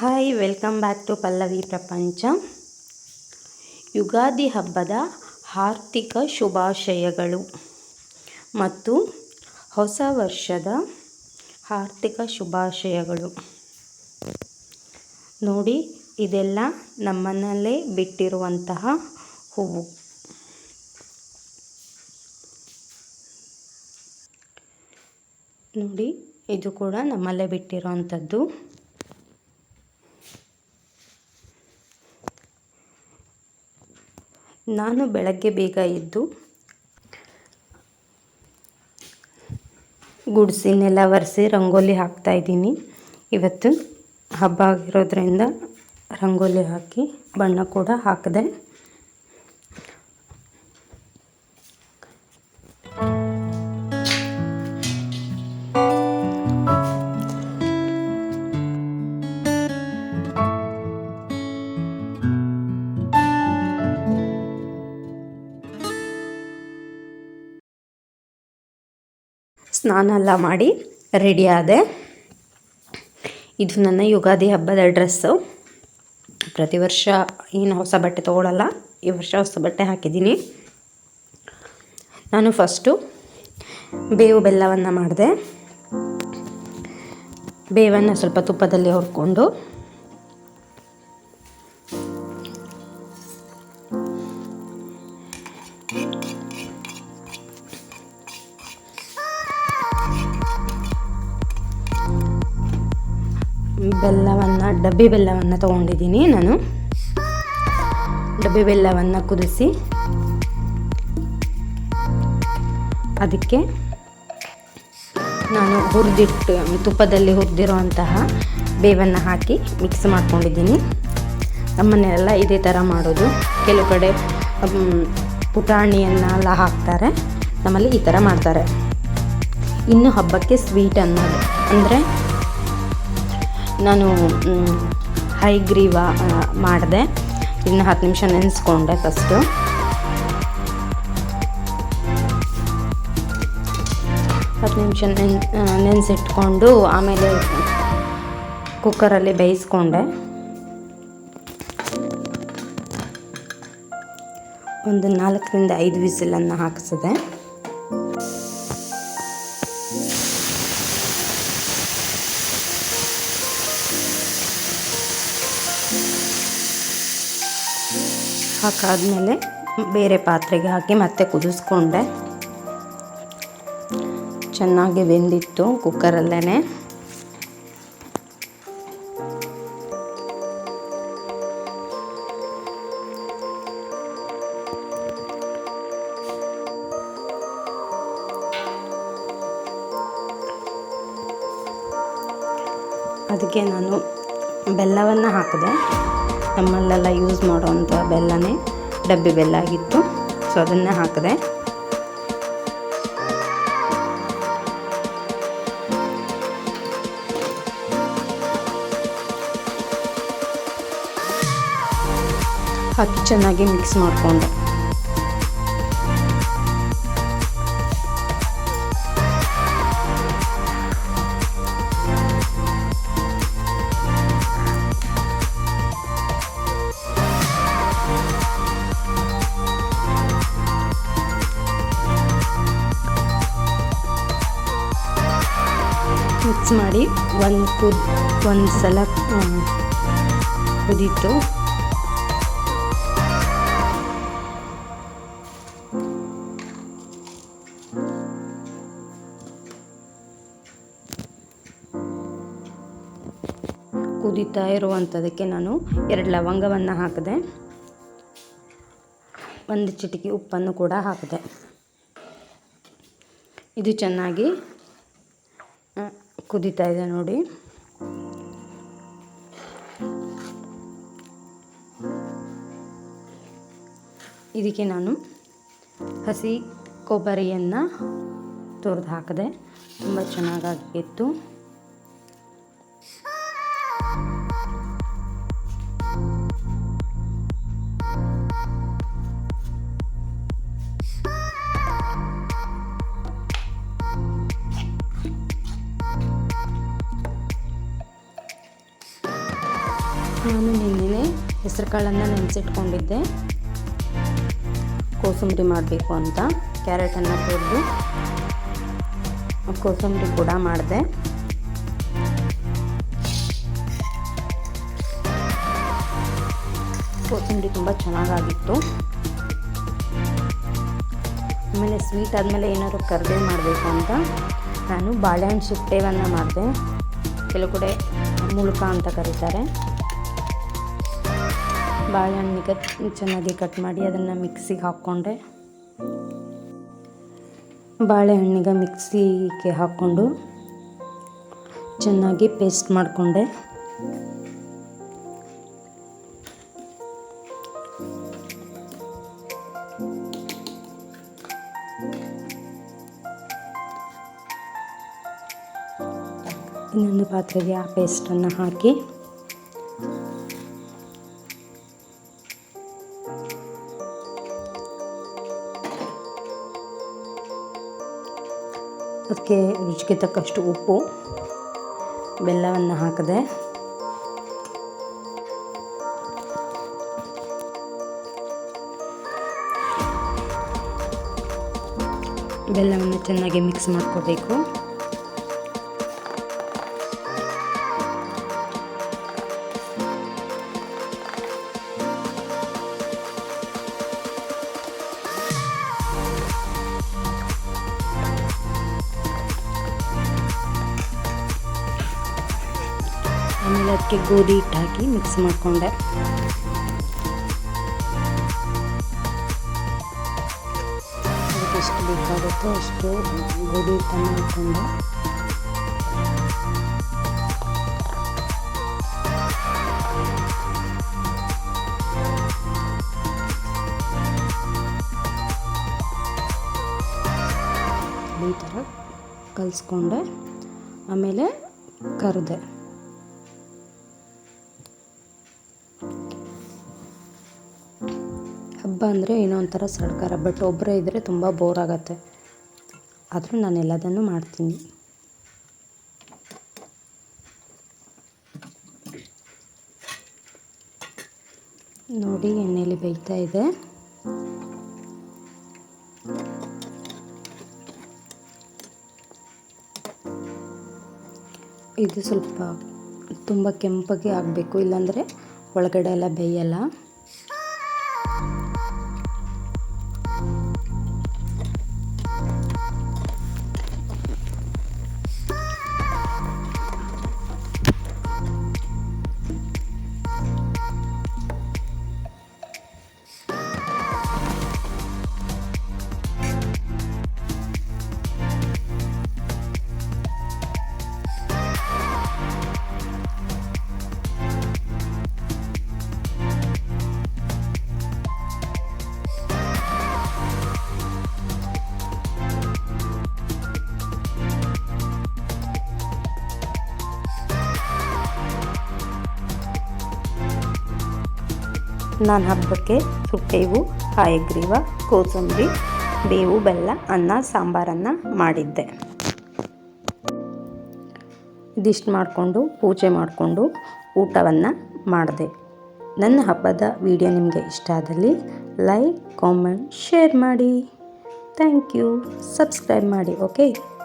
Hi welcome back to Pallavi Prapancha Ugadi ಹಬ್ಬದ ಆರ್ಥಿಕ ಶುಭಾಶಯಗಳು ಮತ್ತು ಹೊಸ ವರ್ಷದ ಆರ್ಥಿಕ ಶುಭಾಶಯಗಳು. ನೋಡಿ, ಇದೆಲ್ಲ ನಮ್ಮನ್ನಲ್ಲೇ ಬಿಟ್ಟಿರುವಂತಹ ಹೂವು. ನೋಡಿ, ಇದು ಕೂಡ ನಮ್ಮಲ್ಲೇ ಬಿಟ್ಟಿರುವಂಥದ್ದು. ನಾನು ಬೆಳಗ್ಗೆ ಬೇಗ ಎದ್ದು ಗುಡಿಸಿನೆಲ್ಲ ಒರೆಸಿ ರಂಗೋಲಿ ಹಾಕ್ತಾಯಿದ್ದೀನಿ ಇವತ್ತು ಹಬ್ಬ ಆಗಿರೋದ್ರಿಂದ ರಂಗೋಲಿ ಹಾಕಿ ಬಣ್ಣ ಕೂಡ ಹಾಕಿದೆ ಸ್ನಾನ ಎಲ್ಲ ಮಾಡಿ ರೆಡಿ ಆದೆ. ಇದು ನನ್ನ ಯುಗಾದಿ ಹಬ್ಬದ ಡ್ರೆಸ್ಸು ಪ್ರತಿ ವರ್ಷ ಏನು ಹೊಸ ಬಟ್ಟೆ ತೊಗೊಳಲ್ಲ, ಈ ವರ್ಷ ಹೊಸ ಬಟ್ಟೆ ಹಾಕಿದ್ದೀನಿ. ನಾನು ಫಸ್ಟು ಬೇವು ಬೆಲ್ಲವನ್ನು ಮಾಡಿದೆ. ಬೇವನ್ನು ಸ್ವಲ್ಪ ತುಪ್ಪದಲ್ಲಿ ಹುರ್ಕೊಂಡು ಬೆಲ್ಲವನ್ನು, ಡಬ್ಬಿ ಬೆಲ್ಲವನ್ನು ತೊಗೊಂಡಿದ್ದೀನಿ ನಾನು. ಡಬ್ಬಿ ಬೆಲ್ಲವನ್ನು ಕುದಿಸಿ. ಅದಕ್ಕೆ ನಾನು ಹುರಿದಿಟ್ಟು ತುಪ್ಪದಲ್ಲಿ ಹುರಿದಿರುವಂತಹ ಬೇವನ್ನು ಹಾಕಿ ಮಿಕ್ಸ್ ಮಾಡ್ಕೊಂಡಿದ್ದೀನಿ. ನಮ್ಮನ್ನೆಲ್ಲ ಇದೇ ಥರ ಮಾಡೋದು. ಕೆಲವು ಕಡೆ ಪುಟಾಣಿಯನ್ನೆಲ್ಲ ಹಾಕ್ತಾರೆ. ನಮ್ಮಲ್ಲಿ ಈ ಥರ ಮಾಡ್ತಾರೆ. ಇನ್ನು ಹಬ್ಬಕ್ಕೆ ಸ್ವೀಟ್ ಅನ್ನೋದು. ಅಂದರೆ ನಾನು ಹೈ ಗ್ರೀವ ಮಾಡಿದೆ. ಇನ್ನು ಹತ್ತು ನಿಮಿಷ ನೆನೆಸ್ಕೊಂಡೆ ಫಸ್ಟು ಹತ್ತು ನಿಮಿಷ ನೆನ್ ನೆನೆಸಿಟ್ಕೊಂಡು ಆಮೇಲೆ ಕುಕ್ಕರಲ್ಲಿ ಬೇಯಿಸ್ಕೊಂಡೆ. ಒಂದು ನಾಲ್ಕರಿಂದ ಐದು ವಿಸಿಲನ್ನು ಹಾಕಿಸಿದೆ. ಹಾಕಾದ್ಮೇಲೆ ಬೇರೆ ಪಾತ್ರೆಗೆ ಹಾಕಿ ಮತ್ತೆ ಕುದಿಸ್ಕೊಂಡೆ. ಚೆನ್ನಾಗಿ ಬೆಂದಿತ್ತು ಕುಕ್ಕರಲ್ಲೇ ಅದಕ್ಕೆ ನಾನು ಬೆಲ್ಲವನ್ನು ಹಾಕಿದೆ. ನಮ್ಮಲ್ಲೆಲ್ಲ ಯೂಸ್ ಮಾಡುವಂಥ ಬೆಲ್ಲನೇ ಡಬ್ಬಿ ಬೆಲ್ಲ ಆಗಿತ್ತು ಸೊ ಅದನ್ನೇ ಹಾಕಿದೆ. ಹಾಕಿ ಚೆನ್ನಾಗಿ ಮಿಕ್ಸ್ ಮಾಡಿಕೊಂಡೆ. ಮಾಡಿ ಒಂದು ಕುದ್ ಒಂದು ಸಲ ಕುದೀತು. ಕುದೀತಾ ಇರುವಂಥದಕ್ಕೆ ನಾನು ಎರಡು ಲವಂಗವನ್ನು ಹಾಕಿದೆ, ಒಂದು ಚಿಟಿಕೆ ಉಪ್ಪನ್ನು ಕೂಡ ಹಾಕಿದೆ. ಇದು ಚೆನ್ನಾಗಿ ಕುದೀತಾ ಇದೆ ನೋಡಿ. ಇದಕ್ಕೆ ನಾನು ಹಸಿ ಕೊಬ್ಬರಿಯನ್ನು ತುರಿದು ಹಾಕಿದೆ ತುಂಬ ಚೆನ್ನಾಗಾಗಿತ್ತು ನಾನು ನಿನ್ನೆ ಹೆಸರುಕಾಳನ್ನು ನೆನೆಸಿಟ್ಕೊಂಡಿದ್ದೆ. ಕೋಸಂಬರಿ ಮಾಡಬೇಕು ಅಂತ. ಕ್ಯಾರೆಟನ್ನು ತೊಳೆದು ಕೋಸಂಬರಿ ಕೂಡ ಮಾಡಿದೆ. ಕೋಸಂಬರಿ ತುಂಬ ಚೆನ್ನಾಗಾಗಿತ್ತು. ಆಮೇಲೆ ಸ್ವೀಟ್ ಆದಮೇಲೆ ಏನಾದ್ರು ಕರ್ದೆ ಮಾಡಬೇಕು ಅಂತ. ನಾನು ಬಾಳೆಹಣ್ಣು ಸುಟ್ಟೇವನ್ನು ಮಾಡಿದೆ. ಕೆಲವು ಕಡೆ ಮುಳುಕ ಅಂತ ಕರೀತಾರೆ. ಬಾಳೆಹಣ್ಣಿಗೆ ಚೆನ್ನಾಗಿ ಕಟ್ ಮಾಡಿ ಅದನ್ನು ಮಿಕ್ಸಿಗೆ ಹಾಕ್ಕೊಂಡೆ ಬಾಳೆಹಣ್ಣಿಗೆ ಮಿಕ್ಸಿಗೆ ಹಾಕ್ಕೊಂಡು ಚೆನ್ನಾಗಿ ಪೇಸ್ಟ್ ಮಾಡಿಕೊಂಡೆ ಇನ್ನೊಂದು ಪಾತ್ರೆಗೆ ಆ ಪೇಸ್ಟನ್ನು ಹಾಕಿ ಅದಕ್ಕೆ ರುಚಿಗೆ ತಕ್ಕಷ್ಟು ಉಪ್ಪು ಬೆಲ್ಲವನ್ನು ಹಾಕಿದೆ. ಬೆಲ್ಲವನ್ನು ಚೆನ್ನಾಗಿ ಮಿಕ್ಸ್ ಮಾಡ್ಕೋಬೇಕು. ಆಮೇಲೆ ಅದಕ್ಕೆ ಗೋಧಿ ಹಿಟ್ಟು ಹಾಕಿ ಮಿಕ್ಸ್ ಮಾಡಿಕೊಂಡೆ. ಅದಕ್ಕೆ ಬೇಕಾಗುತ್ತೋ ಅಷ್ಟು ಗೋಧಿ ಹಿಟ್ಟನ್ನು ಹಾಕ್ಕೊಂಡು. ಈ ಥರ ಕಲಿಸ್ಕೊಂಡೆ. ಆಮೇಲೆ ಕರೆದೆ. ಹಬ್ಬ ಅಂದರೆ ಏನೋ ಒಂಥರ ಸಡಗರ ಬಟ್ ಒಬ್ಬರೇ ಇದ್ದರೆ ತುಂಬ ಬೋರ್ ಆಗುತ್ತೆ. ಆದರೂ ನಾನು ಎಲ್ಲದನ್ನು ಮಾಡ್ತೀನಿ. ನೋಡಿ ಎಣ್ಣೆಯಲ್ಲಿ ಬೇಯ್ತಾ ಇದೆ. ಇದು ಸ್ವಲ್ಪ ತುಂಬ ಕೆಂಪಗೆ ಆಗಬೇಕು, ಇಲ್ಲಾಂದರೆ ಒಳಗಡೆ ಎಲ್ಲ ಬೇಯಲ್ಲ. ನಾನು ಹಬ್ಬಕ್ಕೆ ಸುಟ್ಟೇವು ಕಾಯಗ್ರೀವ, ಕೋಸಂಬರಿ, ಬೇವು, ಬೆಲ್ಲ, ಅನ್ನ, ಸಾಂಬಾರನ್ನು ಮಾಡಿದ್ದೆ. ಇದಿಷ್ಟು ಮಾಡಿಕೊಂಡು, ಪೂಜೆ ಮಾಡಿಕೊಂಡು ಊಟವನ್ನು ಮಾಡಿದೆ. ನನ್ನ ಹಬ್ಬದ ವಿಡಿಯೋ ನಿಮಗೆ ಇಷ್ಟ ಆದಲ್ಲಿ ಲೈಕ್, ಕಾಮೆಂಟ್, ಶೇರ್ ಮಾಡಿ. Thank you. ಸಬ್ಸ್ಕ್ರೈಬ್ ಮಾಡಿ, ಓಕೆ?